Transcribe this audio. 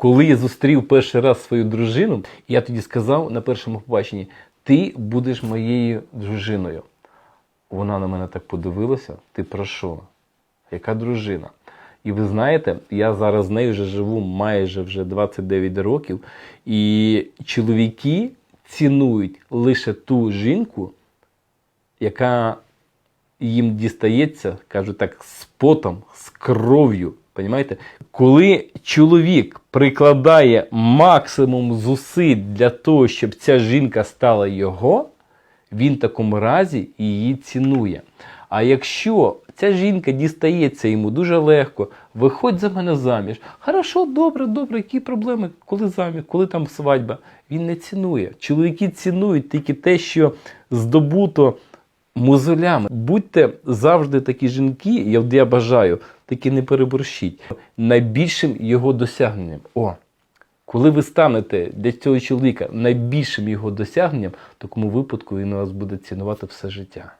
Коли я зустрів перший раз свою дружину, я тоді сказав на першому побаченні: ти будеш моєю дружиною. Вона на мене так подивилася: ти про що? Яка дружина? І ви знаєте, я зараз з нею вже живу майже вже 29 років, і чоловіки цінують лише ту жінку, яка їм дістається, кажу так, з потом, з кров'ю. Понімаєте? Коли чоловік прикладає максимум зусиль для того, щоб ця жінка стала його, він в такому разі її цінує. А якщо ця жінка дістається йому дуже легко, виходь за мене заміж. Хорошо, добре, добре, які проблеми? Коли заміж, коли там свадьба? Він не цінує. Чоловіки цінують тільки те, що здобуто мозолями. Будьте завжди такі жінки, я бажаю, таки не переборщіть. Найбільшим його досягненням. О, коли ви станете для цього чоловіка найбільшим його досягненням, в такому випадку він вас буде цінувати все життя.